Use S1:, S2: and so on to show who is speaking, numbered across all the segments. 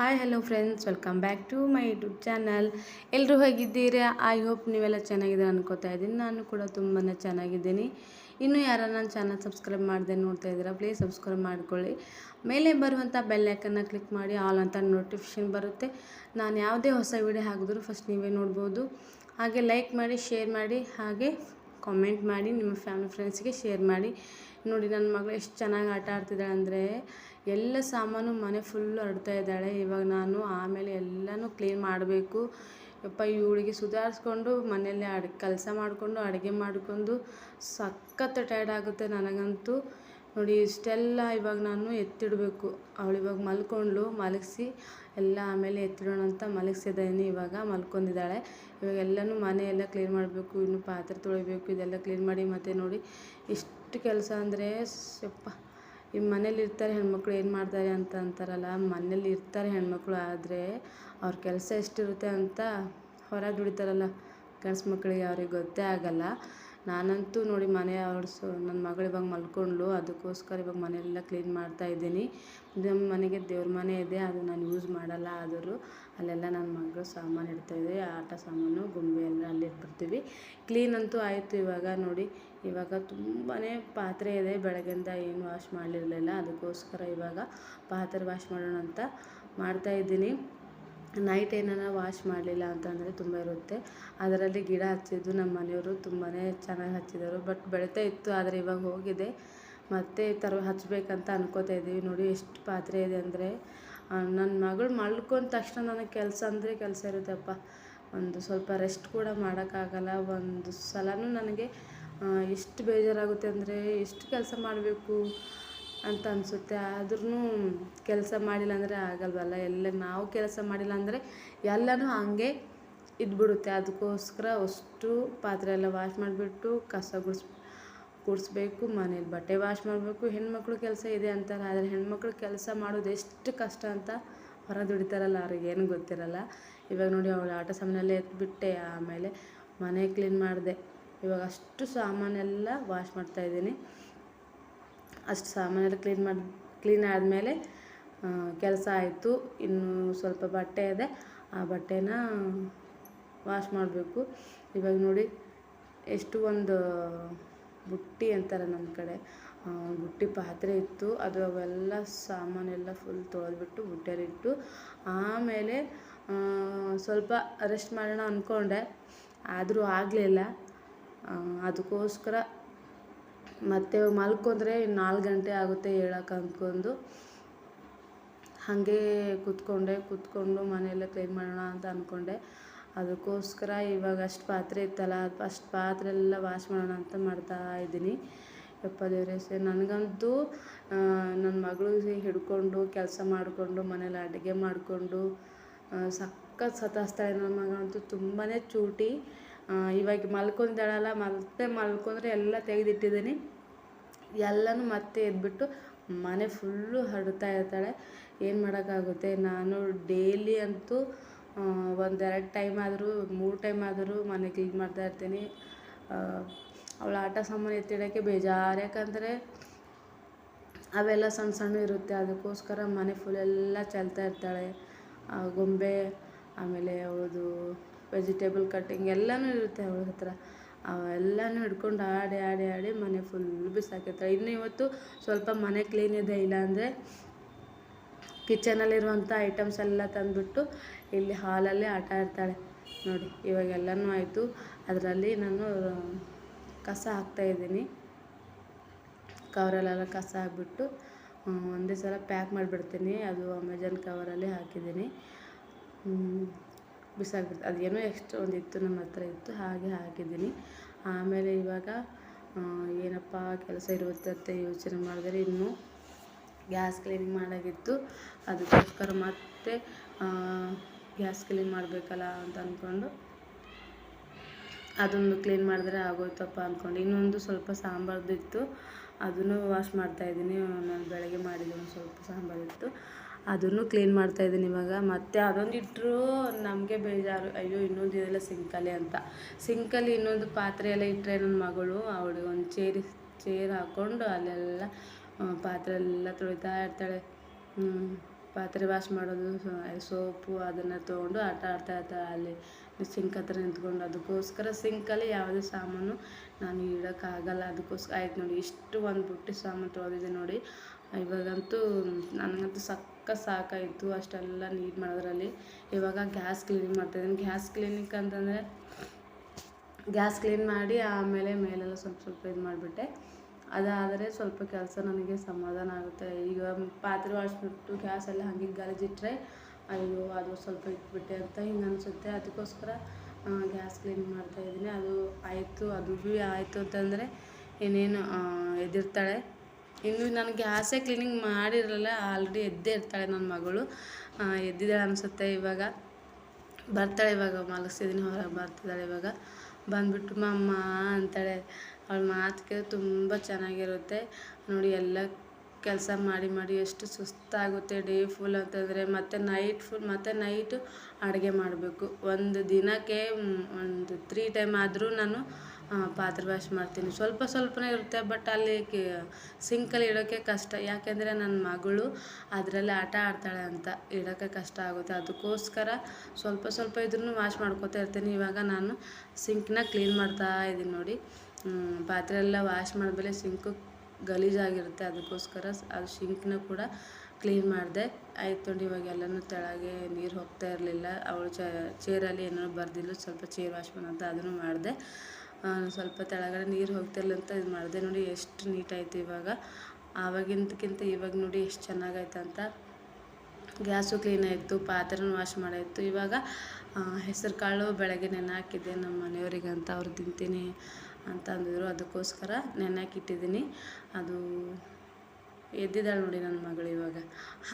S1: Hi hello friends welcome back to my YouTube channel ಎಲ್ಲರೂ ಹೇಗಿದ್ದೀರಾ? I hope ನೀವೆಲ್ಲ ಚೆನ್ನಾಗಿದ್ದೀರಾ ಅನ್ಕೋತಾ ಇದ್ದೀನಿ. ನಾನು ಕೂಡ ತುಂಬಾ ಚೆನ್ನಾಗಿದ್ದೀನಿ. ಇನ್ನೂ ಯಾರು ನನ್ನ ಚಾನಲ್ ಸಬ್ಸ್ಕ್ರೈಬ್ ಮಾಡದೆ ನೋಡ್ತಾ ಇದ್ದೀರಾ ಪ್ಲೀಸ್ ಸಬ್ಸ್ಕ್ರೈಬ್ ಮಾಡ್ಕೊಳ್ಳಿ. ಮೇಲೆ ಬರುವಂಥ ಬೆಲ್ಲೈಕನ್ನ ಕ್ಲಿಕ್ ಮಾಡಿ ಆಲ್ ಅಂತ ನೋಟಿಫಿಕೇಷನ್ ಬರುತ್ತೆ. ನಾನು ಯಾವುದೇ ಹೊಸ ವಿಡಿಯೋ ಹಾಕಿದ್ರು ಫಸ್ಟ್ ನೀವೇ ನೋಡ್ಬೋದು. ಹಾಗೆ ಲೈಕ್ ಮಾಡಿ ಶೇರ್ ಮಾಡಿ, ಹಾಗೆ ಕಾಮೆಂಟ್ ಮಾಡಿ, ನಿಮ್ಮ ಫ್ಯಾಮಿಲಿ ಫ್ರೆಂಡ್ಸ್ಗೆ ಶೇರ್ ಮಾಡಿ. ನೋಡಿ, ನನ್ನ ಮಗಳು ಎಷ್ಟು ಚೆನ್ನಾಗಿ ಆಟ ಆಡ್ತಿದ್ದಾಳೆ ಅಂದರೆ ಎಲ್ಲ ಸಾಮಾನು ಮನೆ ಫುಲ್ಲು ಹರಡ್ತಾ ಇದ್ದಾಳೆ. ಇವಾಗ ನಾನು ಆಮೇಲೆ ಎಲ್ಲನೂ ಕ್ಲೀನ್ ಮಾಡಬೇಕು. ಯಪ್ಪ ಇವಳಿಗೆ ಸುಧಾರಿಸ್ಕೊಂಡು ಮನೆಯಲ್ಲೇ ಅಡ್, ಕೆಲಸ ಮಾಡಿಕೊಂಡು, ಅಡುಗೆ ಮಾಡಿಕೊಂಡು ಸಖತ್ ಟೈರ್ಡ್ ಆಗುತ್ತೆ ನನಗಂತೂ. ನೋಡಿ, ಇಷ್ಟೆಲ್ಲ ಇವಾಗ ನಾನು ಎತ್ತಿಡಬೇಕು. ಅವಳು ಇವಾಗ ಮಲ್ಕೊಂಡ್ಳು, ಮಲಗಿಸಿ ಎಲ್ಲ ಆಮೇಲೆ ಎತ್ತಿಡೋಣ ಅಂತ ಮಲಗಿಸಿದ್ದೀನಿ ಇವಾಗ, ಮಲ್ಕೊಂಡಿದ್ದಾಳೆ. ಇವಾಗ ಎಲ್ಲನೂ ಮನೆಯೆಲ್ಲ ಕ್ಲೀನ್ ಮಾಡಬೇಕು, ಇನ್ನು ಪಾತ್ರೆ ತೊಳಿಬೇಕು, ಇದೆಲ್ಲ ಕ್ಲೀನ್ ಮಾಡಿ ಮತ್ತು ನೋಡಿ, ಇಷ್ಟು ಕೆಲಸ ಅಂದರೆ ಯಪ್ಪ. ಈ ಮನೇಲಿ ಇರ್ತಾರೆ ಹೆಣ್ಮಕ್ಳು ಏನು ಮಾಡ್ತಾರೆ ಅಂತ ಅಂತಾರಲ್ಲ, ಮನೇಲಿ ಇರ್ತಾರೆ ಹೆಣ್ಮಕ್ಳು ಆದರೆ ಅವ್ರ ಕೆಲಸ ಎಷ್ಟಿರುತ್ತೆ ಅಂತ ಹೊರಗೆ ದುಡಿತಾರಲ್ಲ. ಗಂಡ್ಸು ಮಕ್ಕಳಿಗೆ ಅವ್ರಿಗೆ ಗೊತ್ತೇ ಆಗಲ್ಲ. ನಾನಂತೂ ನೋಡಿ ಮನೆ ಒರೆಸು ನನ್ನ ಮಗಳು ಇವಾಗ ಮಲ್ಕೊಂಡ್ಳು, ಅದಕ್ಕೋಸ್ಕರ ಇವಾಗ ಮನೆಯೆಲ್ಲ ಕ್ಲೀನ್ ಮಾಡ್ತಾ ಇದ್ದೀನಿ. ನಮ್ಮ ಮನೆಗೆ ದೇವ್ರ ಮನೆ ಇದೆ, ಅದು ನಾನು ಯೂಸ್ ಮಾಡಲ್ಲ ಆದರೂ ಅಲ್ಲೆಲ್ಲ ನನ್ನ ಮಗಳು ಸಾಮಾನು ಇಡ್ತಾಯಿದೆ ಆಟ ಸಾಮಾನು, ಗೊಂಬೆ ಎಲ್ಲ ಅಲ್ಲಿ ಇಟ್ಬಿಡ್ತೀವಿ. ಕ್ಲೀನ್ ಅಂತೂ ಆಯಿತು ಇವಾಗ ನೋಡಿ, ಇವಾಗ ತುಂಬಾ ಪಾತ್ರೆ ಇದೆ, ಬೆಳಗ್ಗೆಯಿಂದ ಏನು ವಾಶ್ ಮಾಡಿರಲಿಲ್ಲ ಅದಕ್ಕೋಸ್ಕರ ಇವಾಗ ಪಾತ್ರೆ ವಾಶ್ ಮಾಡೋಣ ಅಂತ ಮಾಡ್ತಾಯಿದ್ದೀನಿ ನೈಟ್ ಏನಾರ ವಾಶ್ ಮಾಡಲಿಲ್ಲ ಅಂತಂದರೆ ತುಂಬ ಇರುತ್ತೆ. ಅದರಲ್ಲಿ ಗಿಡ ಹಚ್ಚಿದ್ದು ನಮ್ಮ ಮನೆಯವರು ತುಂಬಾ ಚೆನ್ನಾಗಿ ಹಚ್ಚಿದರು. ಬಟ್ ಬೆಳೀತಾ ಇತ್ತು, ಆದರೆ ಇವಾಗ ಹೋಗಿದೆ. ಮತ್ತೆ ಥರ ಹಚ್ಚಬೇಕಂತ ಅಂದ್ಕೋತಾ ಇದ್ದೀವಿ. ನೋಡಿ ಎಷ್ಟು ಪಾತ್ರೆ ಇದೆ ಅಂದರೆ ನನ್ನ ಮಗಳು ಮಲ್ಕೊಂಡ ತಕ್ಷಣ ನನಗೆ ಕೆಲಸ ಅಂದರೆ ಕೆಲಸ ಇರುತ್ತಪ್ಪ ಒಂದು ಸ್ವಲ್ಪ ರೆಸ್ಟ್ ಕೂಡ ಮಾಡೋಕ್ಕಾಗಲ್ಲ. ಒಂದು ಸಲನೂ ನನಗೆ ಎಷ್ಟು ಬೇಜಾರಾಗುತ್ತೆ ಅಂದರೆ, ಎಷ್ಟು ಕೆಲಸ ಮಾಡಬೇಕು? ಅಂತ ಅನಿಸುತ್ತೆ. ಆದ್ರೂ ಕೆಲಸ ಮಾಡಿಲ್ಲ ಅಂದರೆ ಆಗಲ್ವಲ್ಲ? ಎಲ್ಲ ನಾವು ಕೆಲಸ ಮಾಡಿಲ್ಲ ಅಂದರೆ ಎಲ್ಲನೂ ಹಾಗೆ ಇದ್ಬಿಡುತ್ತೆ. ಅದಕ್ಕೋಸ್ಕರ ಅಷ್ಟು ಪಾತ್ರೆ ಎಲ್ಲ ವಾಶ್ ಮಾಡಿಬಿಟ್ಟು ಕಸ ಗುಡ್ಸ್, ಗುಡಿಸ್ಬೇಕು, ಮನೇಲಿ ಬಟ್ಟೆ ವಾಶ್ ಮಾಡಬೇಕು. ಹೆಣ್ಮಕ್ಳು ಕೆಲಸ ಇದೆ ಅಂತಾರೆ, ಆದರೆ ಹೆಣ್ಮಕ್ಳು ಕೆಲಸ ಮಾಡೋದು ಎಷ್ಟು ಕಷ್ಟ ಅಂತ ಹೊರ ದುಡಿತಾರಲ್ಲ ಅವ್ರಿಗೇನು ಗೊತ್ತಿರಲ್ಲ. ಇವಾಗ ನೋಡಿ ಅವಳು ಆಟ ಸಾಮಾನೆಲ್ಲ ಎತ್ಬಿಟ್ಟೆ, ಆಮೇಲೆ ಮನೆ ಕ್ಲೀನ್ ಮಾಡಿದೆ. ಇವಾಗ ಅಷ್ಟು ಸಾಮಾನೆಲ್ಲ ವಾಶ್ ಮಾಡ್ತಾಯಿದ್ದೀನಿ ಅಷ್ಟು ಸಾಮಾನೆಲ್ಲ ಕ್ಲೀನ್ ಮಾಡಿ, ಕ್ಲೀನ್ ಆದಮೇಲೆ ಕೆಲಸ ಆಯಿತು. ಇನ್ನು ಸ್ವಲ್ಪ ಬಟ್ಟೆ ಇದೆ. ಆ ಬಟ್ಟೆನ ವಾಶ್ ಮಾಡಬೇಕು. ಇವಾಗ ನೋಡಿ, ಎಷ್ಟು ಒಂದು ಬುಟ್ಟಿ ಅಂತಾರೆ ನಮ್ಮ ಕಡೆ. ಬುಟ್ಟಿ ಪಾತ್ರೆ ಇತ್ತು. ಅದು ಅವೆಲ್ಲ ಸಾಮಾನೆಲ್ಲ ಫುಲ್ ತೊಳೆದ್ಬಿಟ್ಟು ಬುಟ್ಟಿಯಲ್ಲಿಟ್ಟು ಆಮೇಲೆ ಸ್ವಲ್ಪ ರೆಸ್ಟ್ ಮಾಡೋಣ ಅಂದ್ಕೊಂಡೆ ಆದರೂ ಆಗಲಿಲ್ಲ. ಅದಕ್ಕೋಸ್ಕರ ಮತ್ತೆ ಮಲ್ಕೊಂಡ್ರೆ ನಾಲ್ಕು ಗಂಟೆ ಆಗುತ್ತೆ ಹೇಳಕ್ಕೆ ಅಂದ್ಕೊಂಡು. ಹಾಗೆ ಕೂತ್ಕೊಂಡೆ, ಕೂತ್ಕೊಂಡು ಮನೆಯೆಲ್ಲ ಕ್ಲೀನ್ ಮಾಡೋಣ ಅಂತ ಅಂದ್ಕೊಂಡೆ ಅದಕ್ಕೋಸ್ಕರ ಇವಾಗ ಅಷ್ಟು ಪಾತ್ರೆ ಇತ್ತಲ್ಲ, ಅಷ್ಟು ಪಾತ್ರೆ ಎಲ್ಲ ವಾಶ್ ಮಾಡೋಣ ಅಂತ ಮಾಡ್ತಾ ಇದ್ದೀನಿ. ಯಪ್ಪ ದೇವರೇ ಸರ್ ನನಗಂತೂ ನನ್ನ ಮಗಳು ಹಿಡ್ಕೊಂಡು ಕೆಲಸ ಮಾಡಿಕೊಂಡು ಮನೇಲಿ ಅಡುಗೆ ಮಾಡಿಕೊಂಡು ಸಖತ್ ಸತಾಯಿಸ್ತಾಳೆ. ನನ್ನ ಮಗನಂತೂ ತುಂಬಾ ಚೂಟಿ. ಇವಾಗ ಮಲ್ಕೊಂಡಿದ್ದಾಳಲ್ಲ ಮತ್ತೆ ಮಲ್ಕೊಂಡ್ರೆ ಎಲ್ಲ ತೆಗೆದಿಟ್ಟಿದ್ದೀನಿ. ಎಲ್ಲನೂ ಮತ್ತೆ ಎದ್ಬಿಟ್ಟು ಮನೆ ಫುಲ್ಲು ಹರಡ್ತಾ ಇರ್ತಾಳೆ. ಏನು ಮಾಡೋಕ್ಕಾಗುತ್ತೆ? ನಾನು ಡೈಲಿ ಅಂತೂ ಒಂದೆರಡು ಟೈಮ್ ಆದರೂ, ಮೂರು ಟೈಮ್ ಆದರೂ ಮನೆ ಕ್ಲೀನ್ ಮಾಡ್ತಾ ಇರ್ತೀನಿ. ಅವಳ ಆಟ ಸಾಮಾನು ಎತ್ತಿಡೋಕ್ಕೆ ಬೇಜಾರು ಯಾಕಂದರೆ ಅವೆಲ್ಲ ಸಣ್ಣ ಸಣ್ಣ ಇರುತ್ತೆ. ಅದಕ್ಕೋಸ್ಕರ ಮನೆ ಫುಲ್ ಎಲ್ಲ ಚೆಲ್ತಾ ಇರ್ತಾಳೆ. ಗೊಂಬೆ, ಆಮೇಲೆ ಅವಳದು ವೆಜಿಟೇಬಲ್ ಕಟ್ಟಿಂಗ್ ಎಲ್ಲನೂ ಇರುತ್ತೆ ಅವ್ರ ಹತ್ರ. ಅವೆಲ್ಲನೂ ಹಿಡ್ಕೊಂಡು ಆಡಿ ಆಡಿ ಆಡಿ ಮನೆ ಫುಲ್ ಬಿಸಾಕಿರ್ತಾರೆ ಇನ್ನು ಇವತ್ತು ಸ್ವಲ್ಪ ಮನೆ ಕ್ಲೀನ್ ಇದೆ ಇಲ್ಲಾಂದರೆ ಕಿಚನಲ್ಲಿರುವಂಥ ಐಟಮ್ಸ್ ಎಲ್ಲ ತಂದುಬಿಟ್ಟು ಇಲ್ಲಿ ಹಾಲಲ್ಲಿ ಆಟ ಆಡ್ತಾಳೆ. ನೋಡಿ ಇವಾಗೆಲ್ಲನೂ ಆಯಿತು. ಅದರಲ್ಲಿ ನಾನು ಕಸ ಹಾಕ್ತಾಯಿದ್ದೀನಿ ಕವರಲ್ಲೆಲ್ಲ ಕಸ ಹಾಕ್ಬಿಟ್ಟು ಒಂದೇ ಸಲ ಪ್ಯಾಕ್ ಮಾಡಿಬಿಡ್ತೀನಿ. ಅದು ಅಮೆಜಾನ್ ಕವರಲ್ಲಿ ಹಾಕಿದ್ದೀನಿ. ಬಿಸಾಕ್ಬಿಡ್ತು. ಅದೇನೋ ಒಂದು ಒಂದಿತ್ತು, ನಮ್ಮ ಹತ್ರ ಇತ್ತು. ಹಾಗೆ ಹಾಕಿದ್ದೀನಿ ಆಮೇಲೆ ಇವಾಗ ಏನಪ್ಪ, ಕೆಲಸ ಇರುತ್ತೆ ಯೋಚನೆ ಮಾಡಿದರೆ ಇನ್ನೂ ಗ್ಯಾಸ್ ಕ್ಲೀನಿಂಗ್ ಮಾಡೋದಿತ್ತು ಅದಕ್ಕೋಸ್ಕರ ಮತ್ತೆ ಗ್ಯಾಸ್ ಕ್ಲೀನ್ ಮಾಡಬೇಕಲ್ಲ ಅಂತ ಅಂದ್ಕೊಂಡು ಅದೊಂದು ಕ್ಲೀನ್ ಮಾಡಿದ್ರೆ ಆಗೋಯ್ತಪ್ಪ ಅಂದ್ಕೊಂಡು ಇನ್ನೊಂದು ಸ್ವಲ್ಪ ಸಾಂಬಾರ್ದಿತ್ತು. ಅದನ್ನು ವಾಶ್ ಮಾಡ್ತಾಯಿದ್ದೀನಿ ನಾನು ಬೆಳಗ್ಗೆ ಮಾಡಿದ್ದು ಒಂದು ಸ್ವಲ್ಪ ಸಾಂಬಾರಿತ್ತು ಅದನ್ನು ಕ್ಲೀನ್ ಮಾಡ್ತಾ ಇದ್ದೀನಿ ಇವಾಗ. ಮತ್ತು ಅದೊಂದು ಇಟ್ಟರು ನಮಗೆ ಬೇಜಾರು. ಅಯ್ಯೋ, ಇನ್ನೊಂದು ಇದೆಲ್ಲ ಸಿಂಕಲ್ಲಿ ಅಂತ. ಸಿಂಕಲ್ಲಿ ಇನ್ನೊಂದು ಪಾತ್ರೆ ಎಲ್ಲ ಇಟ್ಟರೆ ನನ್ನ ಮಗಳು, ಅವಳು ಒಂದು ಚೇರಿ ಚೇರ್ ಹಾಕ್ಕೊಂಡು ಅಲ್ಲೆಲ್ಲ ಪಾತ್ರೆ ಎಲ್ಲ ತೊಳಿತಾ ಇರ್ತಾಳೆ. ಪಾತ್ರೆ ವಾಶ್ ಮಾಡೋದು ಸೋಪು ಅದನ್ನು ತೊಗೊಂಡು ಆಟ ಆಡ್ತಾ ಇರ್ತಾಳೆ ಅಲ್ಲಿ. ಸಿಂಕ್ ಹತ್ರ ನಿಂತ್ಕೊಂಡು. ಅದಕ್ಕೋಸ್ಕರ ಸಿಂಕಲ್ಲಿ ಯಾವುದೇ ಸಾಮಾನು ನಾನು ಇಡೋಕ್ಕಾಗಲ್ಲ. ಅದಕ್ಕೋಸ್ಕರ, ಆಯ್ತು ನೋಡಿ, ಇಷ್ಟು ಒಂದು ಬುಟ್ಟಿ ಸಾಮಾನು ತೊಳೆದಿದೆ ನೋಡಿ. ಇವಾಗಂತೂ ನನಗಂತೂ ಸಕ್ಕ ಸಾಕಾಯಿತು ಅಷ್ಟೆಲ್ಲ ನೀಟ್ ಮಾಡೋದ್ರಲ್ಲಿ. ಇವಾಗ ಗ್ಯಾಸ್ ಕ್ಲೀನಿಂಗ್ ಮಾಡ್ತಾಯಿದ್ದೀನಿ ಗ್ಯಾಸ್ ಕ್ಲೀನಿಂಗ್ ಅಂತಂದರೆ ಗ್ಯಾಸ್ ಕ್ಲೀನ್ ಮಾಡಿ ಆಮೇಲೆ ಮೇಲೆಲ್ಲ ಸ್ವಲ್ಪ ಸ್ವಲ್ಪ ಇದು ಮಾಡಿಬಿಟ್ಟೆ. ಅದಾದರೆ ಸ್ವಲ್ಪ ಕೆಲಸ ನನಗೆ ಸಮಾಧಾನ ಆಗುತ್ತೆ. ಈಗ ಪಾತ್ರೆ ವಾಶ್ಬಿಟ್ಟು ಗ್ಯಾಸೆಲ್ಲ ಹಾಗೆ ಗಲಜಿಟ್ರೆ ಅಯ್ಯೋ, ಅದು ಸ್ವಲ್ಪ ಇಟ್ಬಿಟ್ಟೆ ಅಂತ ಹಿಂಗೆ ಅನಿಸುತ್ತೆ. ಅದಕ್ಕೋಸ್ಕರ ಗ್ಯಾಸ್ ಕ್ಲೀನ್ ಮಾಡ್ತಾಯಿದ್ದೀನಿ ಅದು ಆಯಿತು, ಅದು ಭೀ ಆಯಿತು ಅಂತಂದರೆ ಏನೇನು ಎದ್ದಿರ್ತಾಳೆ ಇನ್ನು ನಾನು ಗ್ಯಾಸೇ ಕ್ಲೀನಿಂಗ್ ಮಾಡಿರಲ್ಲ ಆಲ್ರೆಡಿ ಎದ್ದೇ ಇರ್ತಾಳೆ ನನ್ನ ಮಗಳು. ಎದ್ದಿದ್ದಾಳೆ ಅನಿಸುತ್ತೆ ಇವಾಗ. ಬರ್ತಾಳೆ ಇವಾಗ, ಮಲಗಿಸಿದ್ದೀನಿ, ಹೊರಗೆ ಬರ್ತಿದ್ದಾಳೆ ಇವಾಗ. ಬಂದುಬಿಟ್ಟು, ಮಮ್ಮ ಅಂತಾಳೆ. ಅವಳ ಮಾತು ಕೇಳಿ ತುಂಬ ಚೆನ್ನಾಗಿರುತ್ತೆ. ನೋಡಿ, ಎಲ್ಲ ಕೆಲಸ ಮಾಡಿ ಮಾಡಿ ಎಷ್ಟು ಸುಸ್ತಾಗುತ್ತೆ, ಡೇ ಫುಲ್ ಅಂತಂದರೆ, ಮತ್ತು ನೈಟ್ ಫುಲ್, ಮತ್ತು ನೈಟು ಅಡುಗೆ ಮಾಡಬೇಕು. ಒಂದು ದಿನಕ್ಕೆ ಒಂದು ತ್ರೀ ಟೈಮ್ ಆದರೂ ನಾನು ಪಾತ್ರೆ ವಾಶ್ ಮಾಡ್ತೀನಿ. ಸ್ವಲ್ಪ ಸ್ವಲ್ಪನೇ ಇರುತ್ತೆ ಬಟ್ ಅಲ್ಲಿ ಸಿಂಕಲ್ಲಿ ಇಡೋಕ್ಕೆ ಕಷ್ಟ. ಯಾಕೆಂದರೆ ನನ್ನ ಮಗಳು ಅದರಲ್ಲಿ ಆಟ ಆಡ್ತಾಳೆ ಅಂತ. ಇಡೋಕ್ಕೆ ಕಷ್ಟ ಆಗುತ್ತೆ. ಅದಕ್ಕೋಸ್ಕರ ಸ್ವಲ್ಪ ಸ್ವಲ್ಪ ಇದ್ರೂ ವಾಶ್ ಮಾಡ್ಕೋತಾ ಇರ್ತೀನಿ. ಇವಾಗ ನಾನು ಸಿಂಕ್ನ ಕ್ಲೀನ್ ಮಾಡ್ತಾ ಇದ್ದೀನಿ ನೋಡಿ. ಪಾತ್ರೆ ಎಲ್ಲ ವಾಶ್ ಮಾಡಿದ್ಮೇಲೆ ಸಿಂಕು ಗಲೀಜಾಗಿರುತ್ತೆ. ಅದಕ್ಕೋಸ್ಕರ ಅದು ಸಿಂಕ್ನ ಕೂಡ ಕ್ಲೀನ್ ಮಾಡಿದೆ. ಆಯ್ತು ನೋಡಿ ಇವಾಗ ಎಲ್ಲನೂ ತೆಳಗೆ ನೀರು ಹೋಗ್ತಾ ಇರಲಿಲ್ಲ. ಅವಳು ಚೇರಲ್ಲಿ ಏನೋ ಬರ್ದಿಲ್ಲ ಸ್ವಲ್ಪ ಚೇರ್ ವಾಶ್ ಅಂತ ಅದನ್ನು ಮಾಡಿದೆ. ಸ್ವಲ್ಪ ತೆಳಗಡೆ ನೀರು ಹೋಗ್ತಿಲ್ಲ ಅಂತ ಇದು ಮಾಡಿದೆ. ನೋಡಿ ಎಷ್ಟು ನೀಟಾಯಿತು ಇವಾಗ. ಆವಾಗಿಂದಕ್ಕಿಂತ ಇವಾಗ ನೋಡಿ ಎಷ್ಟು ಚೆನ್ನಾಗೈತೆ ಅಂತ. ಗ್ಯಾಸು ಕ್ಲೀನ್ ಆಯಿತು, ಪಾತ್ರೆನೂ ವಾಶ್ ಮಾಡಾಯಿತು. ಇವಾಗ ಹೆಸರು ಕಾಳು ಬೆಳಗ್ಗೆ ನೆನೆ ಹಾಕಿದ್ದೆ ನಮ್ಮ ಮನೆಯವರಿಗೆ ಅಂತ. ಅವ್ರು ತಿಂತೀನಿ ಅಂತ ಅಂದಿದ್ರು. ಅದಕ್ಕೋಸ್ಕರ ನೆನೆ ಹಾಕಿಟ್ಟಿದ್ದೀನಿ. ಅದು ಎದ್ದಿದ್ದಾಳೆ ನೋಡಿ ನನ್ನ ಮಗಳು ಇವಾಗ.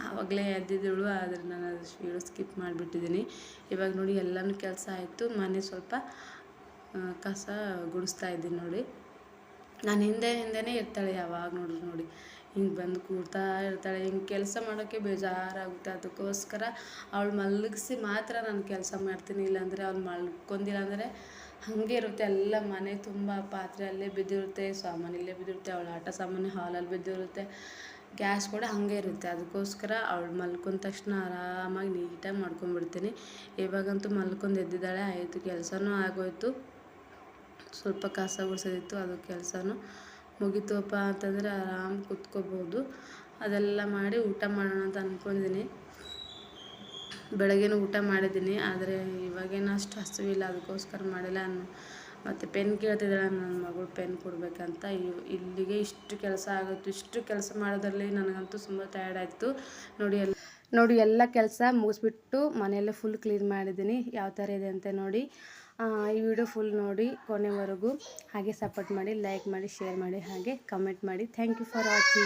S1: ಆವಾಗಲೇ ಎದ್ದಿದ್ದಳು, ಆದರೆ ನಾನು ಅದು ಸ್ಕಿಪ್ ಮಾಡಿಬಿಟ್ಟಿದ್ದೀನಿ. ಇವಾಗ ನೋಡಿ ಎಲ್ಲನೂ ಕೆಲಸ ಆಯಿತು. ಮನೆ ಸ್ವಲ್ಪ ಕಸ ಗುಡಿಸ್ತಾ ಇದ್ದೀನಿ ನೋಡಿ. ನಾನು ಹಿಂದೆ ಹಿಂದೆನೇ ಇರ್ತಾಳೆ ಯಾವಾಗ ನೋಡ್ರಿ ನೋಡಿ. ಹಿಂಗೆ ಬಂದು ಕೂರ್ತಾ ಇರ್ತಾಳೆ. ಹಿಂಗೆ ಕೆಲಸ ಮಾಡೋಕ್ಕೆ ಬೇಜಾರಾಗುತ್ತೆ. ಅದಕ್ಕೋಸ್ಕರ ಅವಳು ಮಲಗಿಸಿ ಮಾತ್ರ ನಾನು ಕೆಲಸ ಮಾಡ್ತೀನಿ. ಇಲ್ಲಾಂದರೆ ಅವ್ಳು ಮಲ್ಕೊಂಡಿಲ್ಲ ಅಂದರೆ ಹಾಗೆ ಇರುತ್ತೆ. ಎಲ್ಲ ಮನೆ ತುಂಬ ಪಾತ್ರೆ ಅಲ್ಲೇ ಬಿದ್ದಿರುತ್ತೆ. ಸಾಮಾನು ಇಲ್ಲೇ ಬಿದ್ದಿರುತ್ತೆ. ಅವಳು ಆಟ ಸಾಮಾನು ಹಾಲಲ್ಲಿ ಬಿದ್ದಿರುತ್ತೆ. ಗ್ಯಾಸ್ ಕೂಡ ಹಾಗೆ ಇರುತ್ತೆ. ಅದಕ್ಕೋಸ್ಕರ ಅವಳು ಮಲ್ಕೊಂಡ ತಕ್ಷಣ ಆರಾಮಾಗಿ ನೀಟಾಗಿ ಮಾಡ್ಕೊಂಡ್ಬಿಡ್ತೀನಿ. ಇವಾಗಂತೂ ಮಲ್ಕೊಂಡು ಎದ್ದಿದ್ದಾಳೆ. ಆಯಿತು. ಕೆಲಸನೂ ಆಗೋಯ್ತು. ಸ್ವಲ್ಪ ಕಸ ಗುಡಿಸೋದಿತ್ತು ಅದು ಕೆಲಸನೂ ಮುಗಿತಪ್ಪ ಅಂತಂದರೆ ಆರಾಮ್ ಕುತ್ಕೋಬೋದು. ಅದೆಲ್ಲ ಮಾಡಿ ಊಟ ಮಾಡೋಣ ಅಂತ ಅಂದ್ಕೊಂಡಿದ್ದೀನಿ ಬೆಳಗ್ಗೆನೂ ಊಟ ಮಾಡಿದ್ದೀನಿ ಆದರೆ ಇವಾಗೇನು ಅಷ್ಟು ಹಸಿವಿಲ್ಲ, ಅದಕ್ಕೋಸ್ಕರ ಮಾಡಿಲ್ಲ ಮತ್ತು ಪೆನ್ ಕೇಳ್ತಿದ್ದಾಳೆ ನನ್ನ ಮಗಳು ಪೆನ್ ಕೊಡಬೇಕಂತ. ಇಲ್ಲಿಗೆ ಇಷ್ಟು ಕೆಲಸ ಆಗುತ್ತೆ ಇಷ್ಟು ಕೆಲಸ ಮಾಡೋದ್ರಲ್ಲಿ ನನಗಂತೂ ತುಂಬ ಟಯರ್ಡ್ ಆಯಿತು. ನೋಡಿ ಎಲ್ಲ ನೋಡಿ ಎಲ್ಲ ಕೆಲಸ ಮುಗಿಸ್ಬಿಟ್ಟು ಮನೆಯಲ್ಲೇ ಫುಲ್ ಕ್ಲೀನ್ ಮಾಡಿದ್ದೀನಿ ಯಾವ ಥರ ಇದೆ ಅಂತ ನೋಡಿ. ಈ ವಿಡಿಯೋ ಫುಲ್ ನೋಡಿ ಕೊನೆವರೆಗೂ ಹಾಗೆ ಸಪೋರ್ಟ್ ಮಾಡಿ ಲೈಕ್ ಮಾಡಿ ಶೇರ್ ಮಾಡಿ, ಹಾಗೆ ಕಮೆಂಟ್ ಮಾಡಿ. Thank you for watching